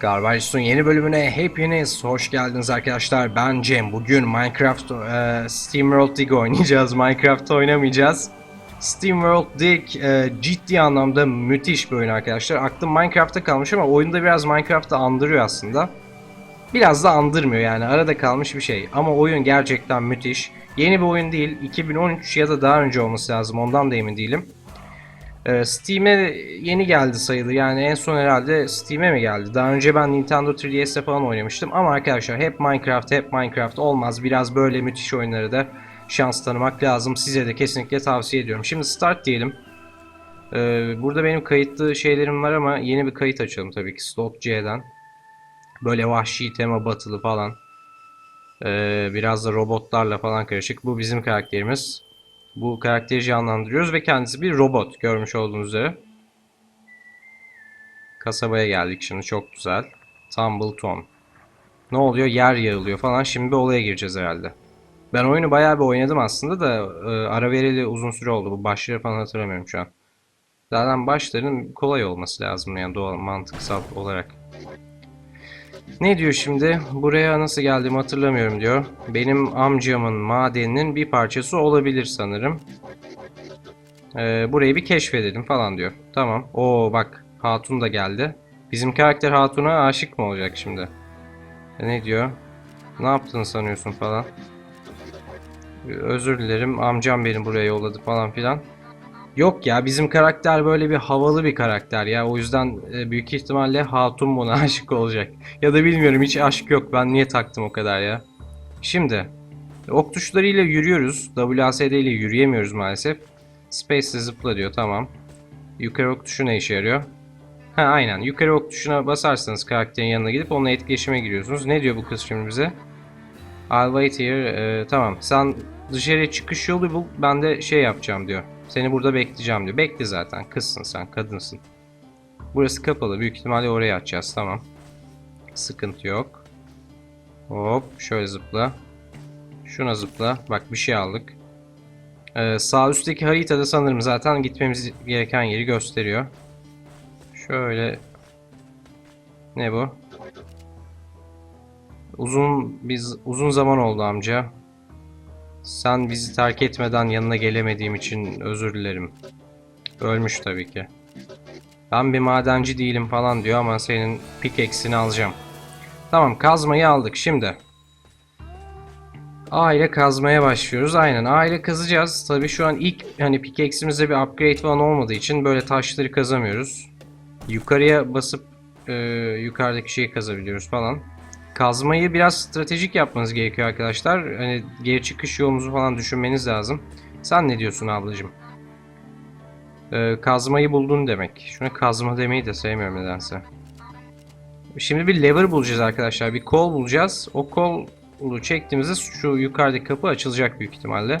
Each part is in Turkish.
Garbageus'un yeni bölümüne hepiniz hoş geldiniz arkadaşlar. Ben Cem. Bugün Minecraft e, Steam World Dig oynayacağız. Minecraft oynamayacağız. Steam World Dig e, ciddi anlamda müthiş bir oyun arkadaşlar. Aklım Minecraft'ta kalmış ama oyunda biraz Minecraft'ı andırıyor aslında. Biraz da andırmıyor yani arada kalmış bir şey. Ama oyun gerçekten müthiş. Yeni bir oyun değil. 2013 ya da daha önce olması lazım. Ondan da emin değilim. Ee, Steam'e yeni geldi sayılır. Yani en son herhalde Steam'e mi geldi? Daha önce ben Nintendo 3DS'te falan oynamıştım. Ama arkadaşlar hep Minecraft, hep Minecraft olmaz. Biraz böyle müthiş oyunları da şans tanımak lazım. Size de kesinlikle tavsiye ediyorum. Şimdi start diyelim. Ee, burada benim kayıtlı şeylerim var ama yeni bir kayıt açalım tabii ki. Slot C'den. Böyle vahşi tema batılı falan. Ee, biraz da robotlarla falan karışık. Bu bizim karakterimiz. Bu karakteri canlandırıyoruz ve kendisi bir robot görmüş olduğunuz üzere. Kasabaya geldik şimdi çok güzel. Tumbleton. Ne oluyor? Yer yağılıyor falan. Şimdi bir olaya gireceğiz herhalde. Ben oyunu bayağı bir oynadım aslında da e, ara vereli uzun süre oldu. Bu başları falan hatırlamıyorum şu an. Zaten başların kolay olması lazım yani doğal mantıksal olarak. Ne diyor şimdi? Buraya nasıl geldiğimi hatırlamıyorum diyor. Benim amcamın madeninin bir parçası olabilir sanırım. Ee, burayı bir keşfedelim falan diyor. Tamam. Oo bak Hatun da geldi. Bizim karakter Hatun'a aşık mı olacak şimdi? E, ne diyor? Ne yaptığını sanıyorsun falan. Özür dilerim amcam beni buraya yolladı falan filan. Yok ya bizim karakter böyle bir havalı bir karakter ya. O yüzden e, büyük ihtimalle Hatun buna aşık olacak. Ya da bilmiyorum hiç aşk yok. Ben niye taktım o kadar ya. Şimdi ok tuşlarıyla yürüyoruz. WASD ile yürüyemiyoruz maalesef. Space ile zıpla diyor tamam. Yukarı ok tuşu ne işe yarıyor? Ha aynen. Yukarı ok tuşuna basarsanız karakterin yanına gidip onunla etkileşime giriyorsunuz. Ne diyor bu kız şimdi bize? I'll wait here. Ee, tamam. Sen dışarıya çıkış yolu bul. Ben de şey yapacağım diyor. Seni burada bekleyeceğim diyor. Bekle zaten. Kızsın sen. Kadınsın. Burası kapalı. Büyük ihtimalle oraya açacağız. Tamam. Sıkıntı yok. Hop. Şöyle zıpla. Şuna zıpla. Bak bir şey aldık. Ee, sağ üstteki haritada sanırım zaten gitmemiz gereken yeri gösteriyor. Şöyle. Ne bu? Uzun biz uzun zaman oldu amca. Sen bizi terk etmeden yanına gelemediğim için özür dilerim. Ölmüş tabii ki. Ben bir madenci değilim falan diyor ama senin pickaxe'ini alacağım. Tamam kazmayı aldık şimdi. A ile kazmaya başlıyoruz. Aynen A ile kazacağız. Tabii şu an ilk hani pickaxe'imizde bir upgrade falan olmadığı için böyle taşları kazamıyoruz. Yukarıya basıp e, yukarıdaki şeyi kazabiliyoruz falan. Kazmayı biraz stratejik yapmanız gerekiyor arkadaşlar. Hani geri çıkış yolunuzu falan düşünmeniz lazım. Sen ne diyorsun ablacığım? Ee, kazmayı buldun demek. Şuna kazma demeyi de sevmiyorum nedense. Şimdi bir lever bulacağız arkadaşlar. Bir kol bulacağız. O kolu çektiğimizde şu yukarıdaki kapı açılacak büyük ihtimalle.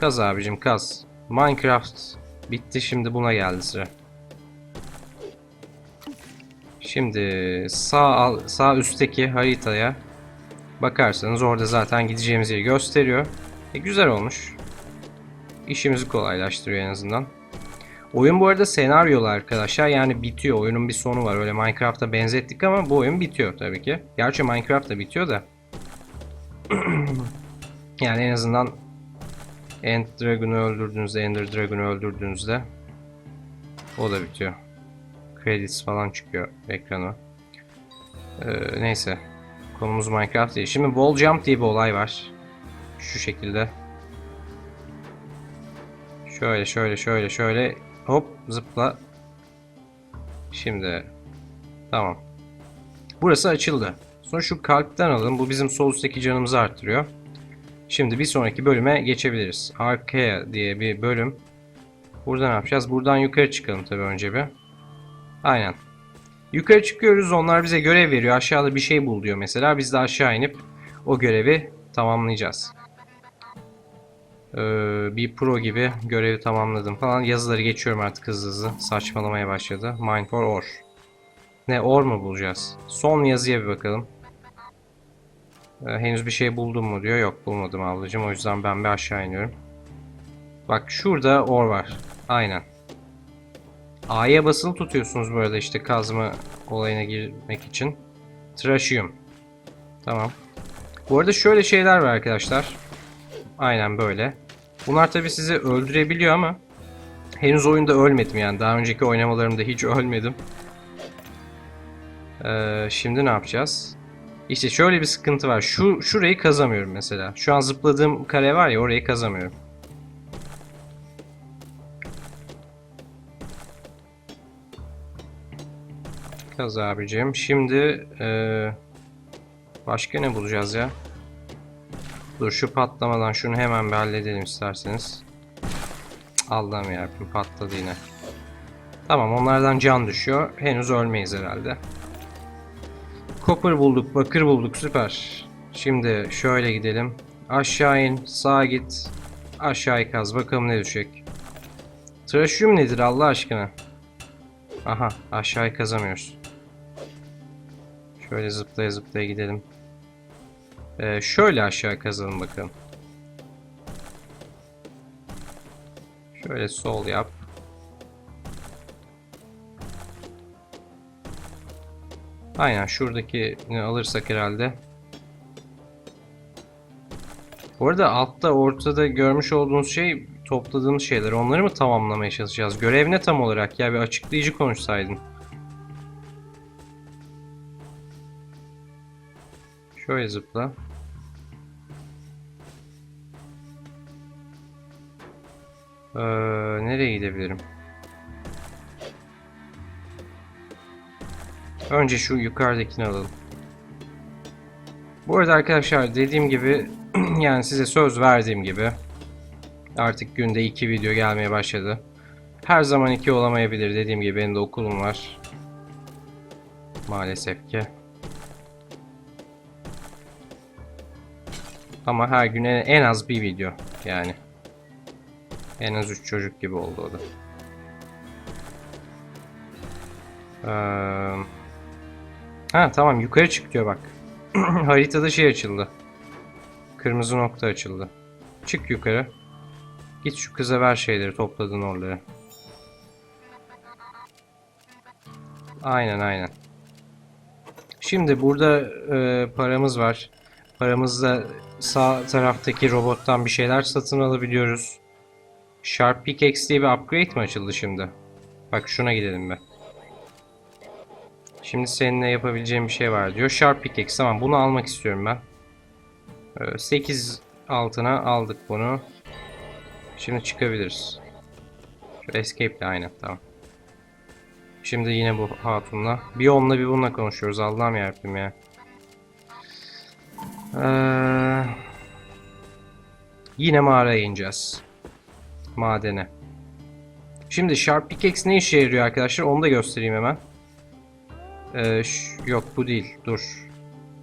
Kaz abicim kaz. Minecraft bitti şimdi buna geldi sıra. Şimdi sağ sağ üstteki haritaya bakarsanız orada zaten gideceğimiz yeri gösteriyor. E, güzel olmuş. İşimizi kolaylaştırıyor en azından. Oyun bu arada senaryolu arkadaşlar yani bitiyor. Oyunun bir sonu var. Öyle Minecraft'a benzettik ama bu oyun bitiyor tabii ki. Gerçi Minecraft da bitiyor da. yani en azından End Dragon'u öldürdüğünüzde, Ender Dragon'u öldürdüğünüzde o da bitiyor. Credits falan çıkıyor ekrana. Ee, neyse. Konumuz Minecraft değil. Şimdi wall jump diye bir olay var. Şu şekilde. Şöyle şöyle şöyle şöyle hop zıpla. Şimdi tamam. Burası açıldı. Sonra şu kalpten alalım. Bu bizim sol üstteki canımızı arttırıyor. Şimdi bir sonraki bölüme geçebiliriz. Arkaya diye bir bölüm. Burada ne yapacağız? Buradan yukarı çıkalım tabii önce bir. Aynen. Yukarı çıkıyoruz. Onlar bize görev veriyor. Aşağıda bir şey bul diyor mesela. Biz de aşağı inip o görevi tamamlayacağız. Ee, bir pro gibi görevi tamamladım falan. Yazıları geçiyorum artık hızlı hızlı. Saçmalamaya başladı. Mine for ore. Ne ore mu bulacağız? Son yazıya bir bakalım. Ee, henüz bir şey buldum mu diyor. Yok bulmadım ablacığım. O yüzden ben bir aşağı iniyorum. Bak şurada ore var. Aynen. A'ya basılı tutuyorsunuz böyle işte kazma olayına girmek için. Tracheum. Tamam. Bu arada şöyle şeyler var arkadaşlar. Aynen böyle. Bunlar tabi sizi öldürebiliyor ama henüz oyunda ölmedim yani. Daha önceki oynamalarımda hiç ölmedim. Ee, şimdi ne yapacağız? İşte şöyle bir sıkıntı var. Şu şurayı kazamıyorum mesela. Şu an zıpladığım kare var ya orayı kazamıyorum. Kaz abicim. Şimdi eee, başka ne bulacağız ya? Dur şu patlamadan şunu hemen bir halledelim isterseniz. Allah'ım yarabbim patladı yine. Tamam onlardan can düşüyor. Henüz ölmeyiz herhalde. Copper bulduk, bakır bulduk süper. Şimdi şöyle gidelim. Aşağı in, sağa git. Aşağı kaz bakalım ne düşecek. Trashum nedir Allah aşkına? Aha aşağıyı kazamıyoruz. Şöyle zıplaya zıplaya gidelim. Ee, şöyle aşağı kazalım bakalım. Şöyle sol yap. Aynen şuradakini alırsak herhalde. Bu arada altta ortada görmüş olduğunuz şey topladığımız şeyler. Onları mı tamamlamaya çalışacağız? Görev ne tam olarak? Ya bir açıklayıcı konuşsaydın. Şöyle zıpla. Ee, nereye gidebilirim? Önce şu yukarıdakini alalım. Bu arada arkadaşlar dediğim gibi yani size söz verdiğim gibi artık günde iki video gelmeye başladı. Her zaman iki olamayabilir dediğim gibi benim de okulum var. Maalesef ki. Ama her gün en az bir video yani. En az 3 çocuk gibi oldu o da. Eee... Ha tamam yukarı çık diyor bak. Haritada şey açıldı. Kırmızı nokta açıldı. Çık yukarı. Git şu kıza ver şeyleri topladın oraları. Aynen aynen. Şimdi burada e, paramız var. Paramızla sağ taraftaki robottan bir şeyler satın alabiliyoruz. Sharp Pickaxe diye bir upgrade mi açıldı şimdi? Bak şuna gidelim be. Şimdi seninle yapabileceğim bir şey var diyor. Sharp Pickaxe tamam bunu almak istiyorum ben. Ee, 8 altına aldık bunu. Şimdi çıkabiliriz. Şu escape ile aynen tamam. Şimdi yine bu hatunla. Bir onunla bir bununla konuşuyoruz. Allah'ım yarabbim ya. Ee, yine mağaraya ineceğiz. Madene. Şimdi Sharp Pickaxe ne işe yarıyor arkadaşlar? Onu da göstereyim hemen. Ee, yok bu değil. Dur.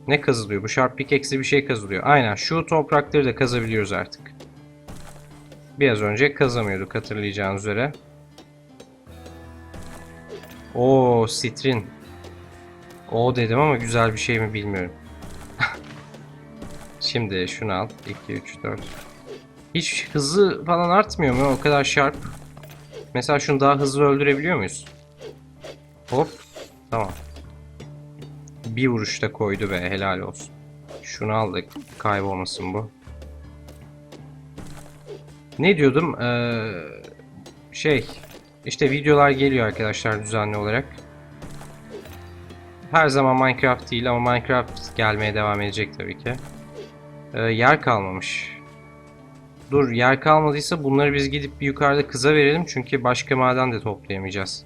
Ne kazılıyor? Bu Sharp Pickaxe'le bir şey kazılıyor. Aynen şu toprakları da kazabiliyoruz artık. Biraz önce kazamıyorduk hatırlayacağınız üzere. Oo sitrin. O dedim ama güzel bir şey mi bilmiyorum. Şimdi şunu al. 2, 3, 4. Hiç hızı falan artmıyor mu? O kadar sharp. Mesela şunu daha hızlı öldürebiliyor muyuz? Hop. Tamam. Bir vuruşta koydu be helal olsun. Şunu aldık. Kaybolmasın bu. Ne diyordum? Ee, şey. işte videolar geliyor arkadaşlar düzenli olarak. Her zaman Minecraft değil ama Minecraft gelmeye devam edecek tabii ki. Ee, yer kalmamış. Dur yer kalmadıysa bunları biz gidip bir yukarıda kıza verelim çünkü başka maden de toplayamayacağız.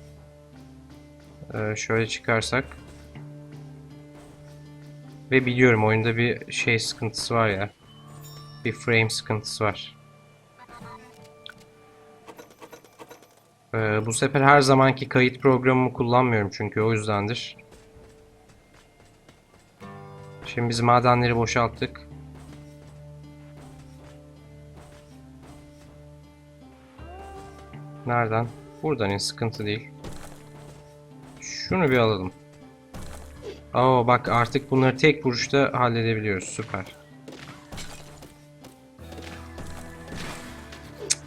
Ee, şöyle çıkarsak. Ve biliyorum oyunda bir şey sıkıntısı var ya. Bir frame sıkıntısı var. Ee, bu sefer her zamanki kayıt programımı kullanmıyorum çünkü o yüzdendir. Şimdi biz madenleri boşalttık. Nereden? Buradan in sıkıntı değil. Şunu bir alalım. Oo bak artık bunları tek vuruşta halledebiliyoruz. Süper.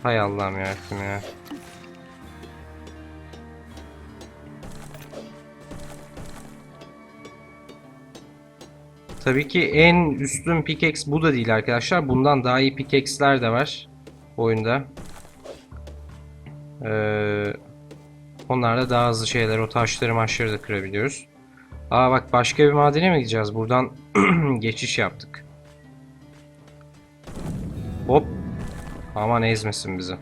Hay Allah'ım yarabbim ya. Tabii ki en üstün pickaxe bu da değil arkadaşlar. Bundan daha iyi pickaxe'ler de var oyunda. Ee, onlarla daha hızlı şeyler, o taşları maçları da kırabiliyoruz. Aa bak başka bir madene mi gideceğiz? Buradan geçiş yaptık. Hop. Aman ezmesin bizi.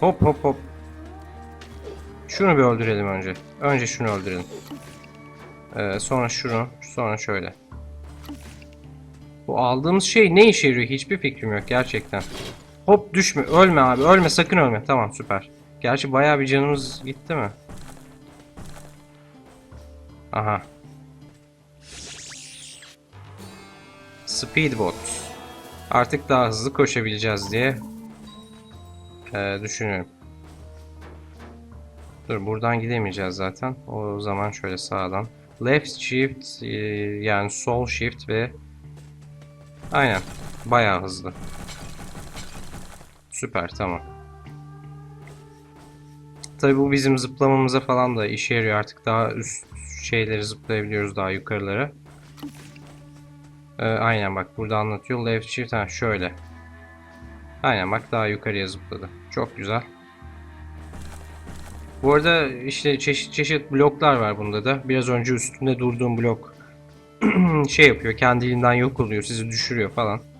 Hop hop hop. Şunu bir öldürelim önce. Önce şunu öldürelim. Ee, sonra şunu, sonra şöyle. Bu aldığımız şey ne işe yarıyor? Hiçbir fikrim yok gerçekten. Hop düşme, ölme abi, ölme, sakın ölme. Tamam süper. Gerçi bayağı bir canımız gitti mi? Aha. Speedbot. Artık daha hızlı koşabileceğiz diye ee, düşünüyorum. Dur buradan gidemeyeceğiz zaten. O zaman şöyle sağdan. Left shift e, yani sol shift ve aynen bayağı hızlı. Süper tamam. Tabii bu bizim zıplamamıza falan da işe yarıyor. Artık daha üst şeyleri zıplayabiliyoruz daha yukarılara. Ee, aynen bak burada anlatıyor. Left shift ha şöyle. Aynen bak daha yukarıya zıpladı. Çok güzel. Bu arada işte çeşit çeşit bloklar var bunda da. Biraz önce üstünde durduğum blok şey yapıyor. Kendiliğinden yok oluyor. Sizi düşürüyor falan.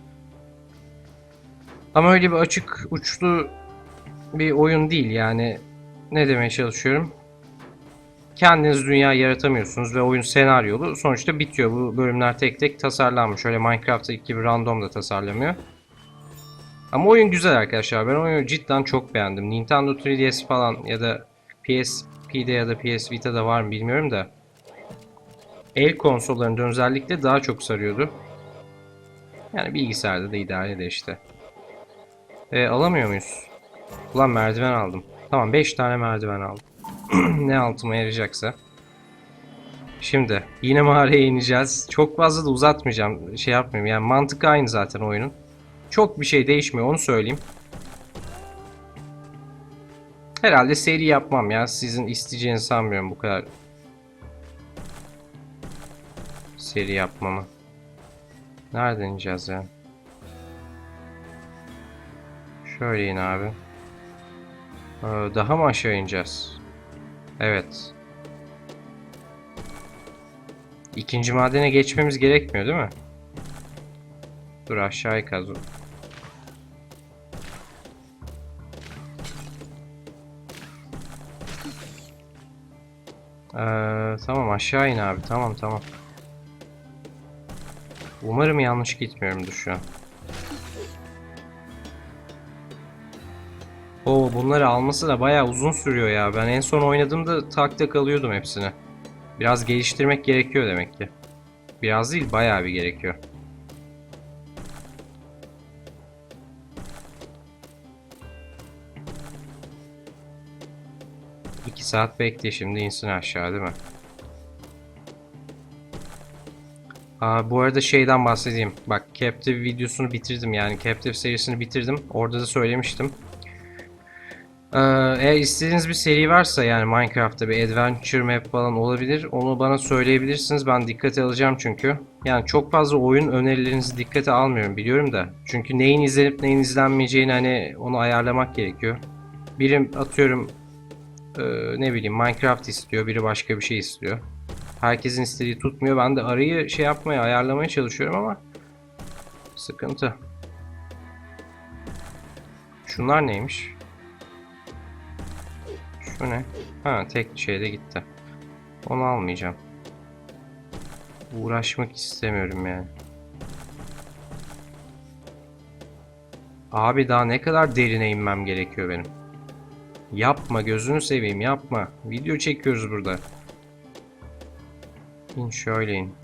Ama öyle bir açık uçlu bir oyun değil yani. Ne demeye çalışıyorum? Kendiniz dünya yaratamıyorsunuz ve oyun senaryolu sonuçta bitiyor. Bu bölümler tek tek tasarlanmış. Öyle Minecraft'taki gibi random da tasarlamıyor. Ama oyun güzel arkadaşlar. Ben oyunu cidden çok beğendim. Nintendo 3DS falan ya da PSP'de ya da PS Vita'da var mı bilmiyorum da. El konsollarında özellikle daha çok sarıyordu. Yani bilgisayarda da idare de işte. E, alamıyor muyuz? Ulan merdiven aldım. Tamam 5 tane merdiven aldım. ne altıma yarayacaksa. Şimdi yine mağaraya ineceğiz. Çok fazla da uzatmayacağım. Şey yapmayayım. Yani mantık aynı zaten oyunun. Çok bir şey değişmiyor onu söyleyeyim. Herhalde seri yapmam ya. Sizin isteyeceğini sanmıyorum bu kadar. Seri yapmamı. Nereden ineceğiz ya? Şöyle in abi. Ee, daha mı aşağı ineceğiz? Evet. İkinci madene geçmemiz gerekmiyor değil mi? Dur aşağıya kaz. Ee, tamam aşağı in abi. Tamam tamam. Umarım yanlış gitmiyorumdur şu an. Oo bunları alması da bayağı uzun sürüyor ya. Ben en son oynadığımda tak tak alıyordum hepsini. Biraz geliştirmek gerekiyor demek ki. Biraz değil bayağı bir gerekiyor. İki saat bekle şimdi insin aşağı değil mi? Aa, bu arada şeyden bahsedeyim. Bak Captive videosunu bitirdim yani Captive serisini bitirdim. Orada da söylemiştim. Ee, eğer istediğiniz bir seri varsa yani Minecraft'ta bir adventure map falan olabilir. Onu bana söyleyebilirsiniz. Ben dikkate alacağım çünkü. Yani çok fazla oyun önerilerinizi dikkate almıyorum biliyorum da. Çünkü neyin izlenip neyin izlenmeyeceğini hani onu ayarlamak gerekiyor. Birim atıyorum e, ne bileyim Minecraft istiyor, biri başka bir şey istiyor. Herkesin istediği tutmuyor. Ben de arayı şey yapmaya, ayarlamaya çalışıyorum ama sıkıntı. Şunlar neymiş? Şu ne? Ha tek şeyde gitti. Onu almayacağım. Uğraşmak istemiyorum yani. Abi daha ne kadar derine inmem gerekiyor benim. Yapma gözünü seveyim yapma. Video çekiyoruz burada. İn şöyle in.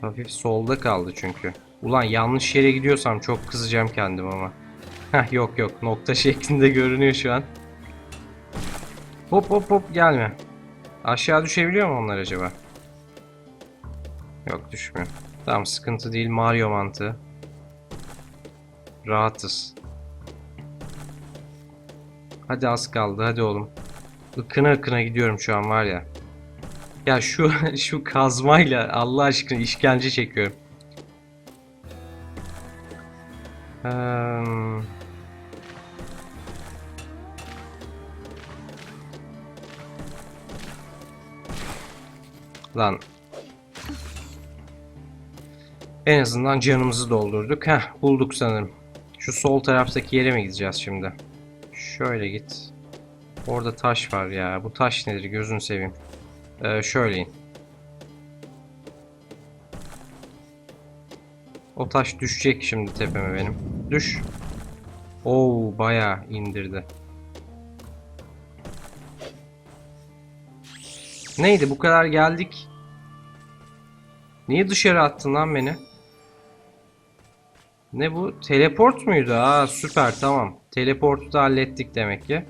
Hafif solda kaldı çünkü. Ulan yanlış yere gidiyorsam çok kızacağım kendim ama. Heh yok yok nokta şeklinde görünüyor şu an. Hop hop hop gelme. Aşağı düşebiliyor mu onlar acaba? Yok düşmüyor. Tamam sıkıntı değil Mario mantığı. Rahatız. Hadi az kaldı hadi oğlum. Ikına ıkına gidiyorum şu an var ya. Ya şu şu kazmayla Allah aşkına işkence çekiyorum. Eee, Lan. En azından canımızı doldurduk. Heh bulduk sanırım. Şu sol taraftaki yere mi gideceğiz şimdi? Şöyle git. Orada taş var ya. Bu taş nedir gözünü seveyim. Ee, şöyle in. O taş düşecek şimdi tepeme benim. Düş. Oo bayağı indirdi. Neydi bu kadar geldik. Niye dışarı attın lan beni? Ne bu? Teleport muydu? Aa süper tamam. Teleportu da hallettik demek ki.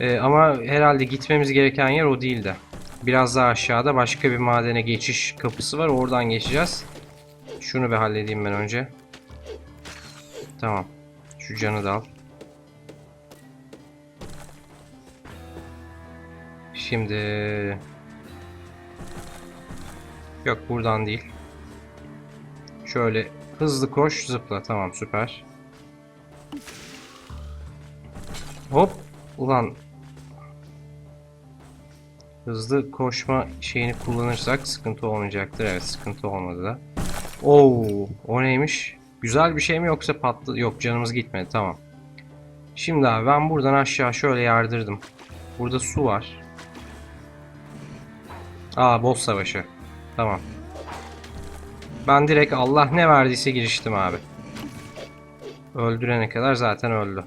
Ee, ama herhalde gitmemiz gereken yer o değildi. Biraz daha aşağıda başka bir madene geçiş kapısı var. Oradan geçeceğiz. Şunu bir halledeyim ben önce. Tamam. Şu canı da al. Şimdi... Yok buradan değil. Şöyle hızlı koş zıpla. Tamam süper. Hop. Ulan. Hızlı koşma şeyini kullanırsak sıkıntı olmayacaktır. Evet sıkıntı olmadı da. Oo, o neymiş? Güzel bir şey mi yoksa patlı? Yok canımız gitmedi tamam. Şimdi abi ben buradan aşağı şöyle yardırdım. Burada su var. Aa boss savaşı. Tamam. Ben direkt Allah ne verdiyse giriştim abi. Öldürene kadar zaten öldü.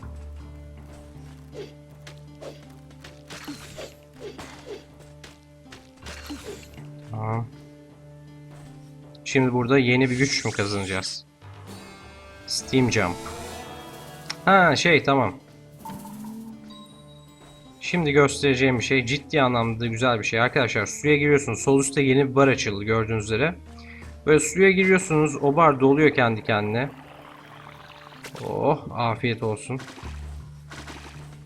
Şimdi burada yeni bir güç mü kazanacağız? Steam Jump. Ha şey tamam. Şimdi göstereceğim bir şey ciddi anlamda güzel bir şey. Arkadaşlar suya giriyorsunuz. Sol üstte yeni bir bar açıldı gördüğünüz üzere. Böyle suya giriyorsunuz. O bar doluyor kendi kendine. Oh afiyet olsun.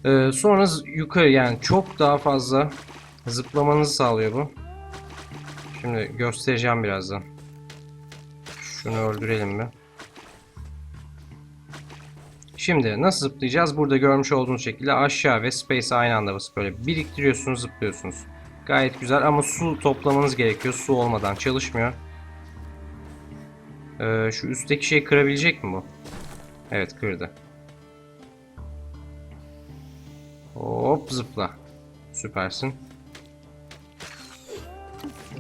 Ee, sonra yukarı yani çok daha fazla zıplamanızı sağlıyor bu. Şimdi göstereceğim birazdan. Şunu öldürelim bir. Şimdi nasıl zıplayacağız? Burada görmüş olduğunuz şekilde aşağı ve space aynı anda basıp böyle biriktiriyorsunuz, zıplıyorsunuz. Gayet güzel ama su toplamanız gerekiyor. Su olmadan çalışmıyor. Ee, şu üstteki şeyi kırabilecek mi bu? Evet kırdı. Hop zıpla. Süpersin.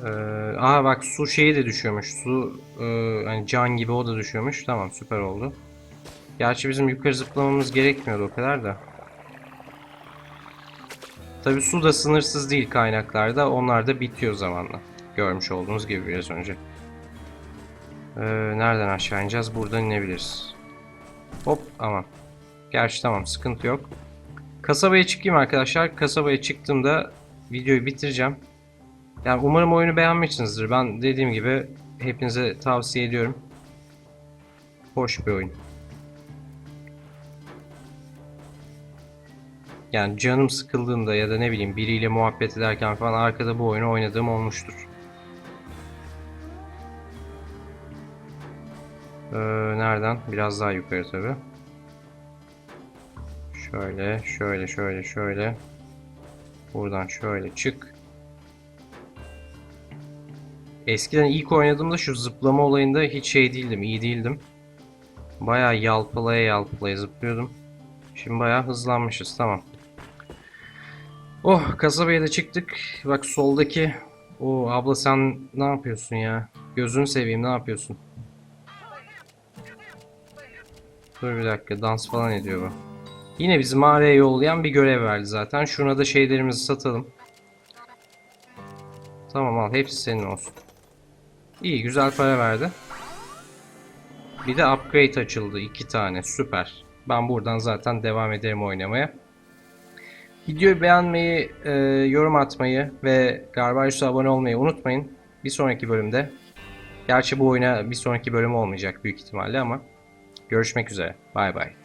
Ee, aha bak su şeyi de düşüyormuş. Su e, hani can gibi o da düşüyormuş. Tamam süper oldu. Gerçi bizim yukarı zıplamamız gerekmiyordu o kadar da. Tabi su da sınırsız değil kaynaklarda. Onlar da bitiyor zamanla. Görmüş olduğunuz gibi biraz önce. Ee, nereden aşağı ineceğiz? Buradan inebiliriz. Hop aman. Gerçi tamam sıkıntı yok. Kasabaya çıkayım arkadaşlar. Kasabaya çıktığımda videoyu bitireceğim. Yani umarım oyunu beğenmişsinizdir. Ben dediğim gibi hepinize tavsiye ediyorum. Hoş bir oyun. Yani canım sıkıldığında ya da ne bileyim biriyle muhabbet ederken falan arkada bu oyunu oynadığım olmuştur. Ee, nereden? Biraz daha yukarı tabi. Şöyle, şöyle, şöyle, şöyle. Buradan şöyle çık. Eskiden ilk oynadığımda şu zıplama olayında hiç şey değildim, iyi değildim. Bayağı yalpalaya yalpalaya zıplıyordum. Şimdi bayağı hızlanmışız, tamam. Oh, kasabaya da çıktık. Bak soldaki o abla sen ne yapıyorsun ya? Gözünü seveyim ne yapıyorsun? Dur bir dakika dans falan ediyor bu. Yine bizi mağaraya yollayan bir görev verdi zaten. Şuna da şeylerimizi satalım. Tamam al hepsi senin olsun. İyi güzel para verdi. Bir de upgrade açıldı iki tane süper. Ben buradan zaten devam ederim oynamaya. Videoyu beğenmeyi, e, yorum atmayı ve Garbarius'a abone olmayı unutmayın. Bir sonraki bölümde. Gerçi bu oyuna bir sonraki bölüm olmayacak büyük ihtimalle ama görüşmek üzere. Bay bay.